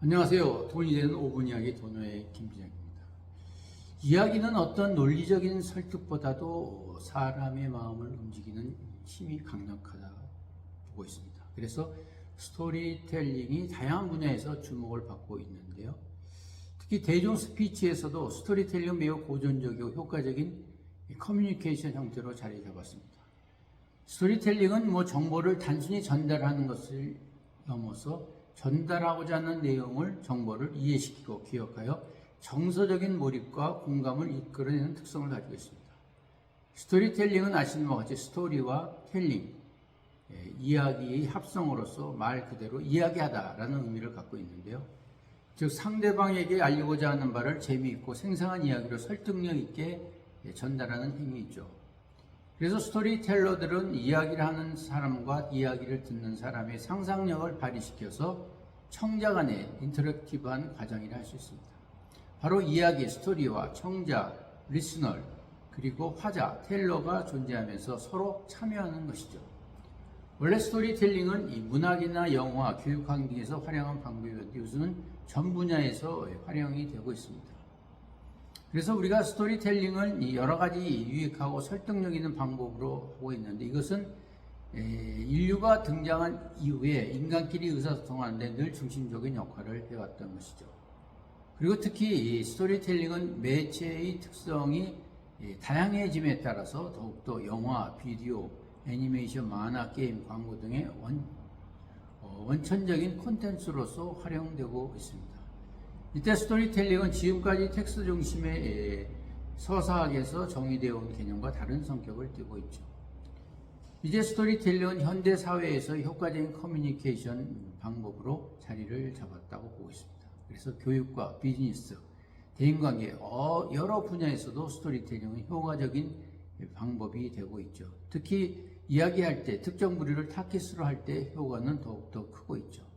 안녕하세요. 돈이 되는 5분 이야기 도노의 김진영입니다. 이야기는 어떤 논리적인 설득보다도 사람의 마음을 움직이는 힘이 강력하다 보고 있습니다. 그래서 스토리텔링이 다양한 분야에서 주목을 받고 있는데요. 특히 대중 스피치에서도 스토리텔링은 매우 고전적이고 효과적인 커뮤니케이션 형태로 자리 잡았습니다. 스토리텔링은 뭐 정보를 단순히 전달하는 것을 넘어서 전달하고자 하는 내용을 정보를 이해시키고 기억하여 정서적인 몰입과 공감을 이끌어내는 특성을 가지고 있습니다. 스토리텔링은 아시는 바와 같이 스토리와 텔링, 예, 이야기의 합성어로서 말 그대로 이야기하다라는 의미를 갖고 있는데요. 즉 상대방에게 알리고자 하는 바를 재미있고 생생한 이야기로 설득력 있게 예, 전달하는 행위이죠. 그래서 스토리텔러들은 이야기를 하는 사람과 이야기를 듣는 사람의 상상력을 발휘시켜서 청자 간의 인터랙티브한 과정이라 할 수 있습니다. 바로 이야기, 스토리와 청자, 리스너, 그리고 화자, 텔러가 존재하면서 서로 참여하는 것이죠. 원래 스토리텔링은 이 문학이나 영화, 교육학 등에서 활용한 방법이었는데 요즘은 전 분야에서 활용이 되고 있습니다. 그래서 우리가 스토리텔링을 이 여러 가지 유익하고 설득력 있는 방법으로 하고 있는데 이것은 에, 인류가 등장한 이후에 인간끼리 의사소통하는데 늘 중심적인 역할을 해왔던 것이죠. 그리고 특히 이 스토리텔링은 매체의 특성이 이 다양해짐에 따라서 더욱더 영화, 비디오, 애니메이션, 만화, 게임, 광고 등의 원, 어, 원천적인 콘텐츠로서 활용되고 있습니다. 이때 스토리텔링은 지금까지 텍스트 중심의 에, 서사학에서 정의되어 온 개념과 다른 성격을 띠고 있죠. 이제 스토리텔링은 현대 사회에서 효과적인 커뮤니케이션 방법으로 자리를 잡았다고 보고 있습니다. 그래서 교육과 비즈니스, 대인관계 어, 여러 분야에서도 스토리텔링은 효과적인 방법이 되고 있죠. 특히 이야기할 때 특정 부류를 타깃으로 할 때 효과는 더욱더 크고 있죠.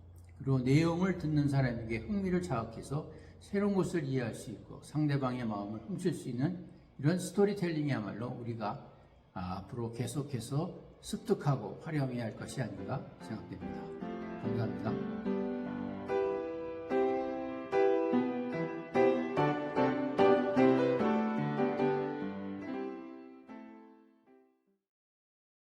그리고 내용을 듣는 사람에게 흥미를 자극해서 새로운 것을 이해할 수 있고 상대방의 마음을 훔칠 수 있는 이런 스토리텔링이야말로 우리가 앞으로 계속해서 습득하고 활용해야 할 것이 아닌가 생각됩니다. 감사합니다.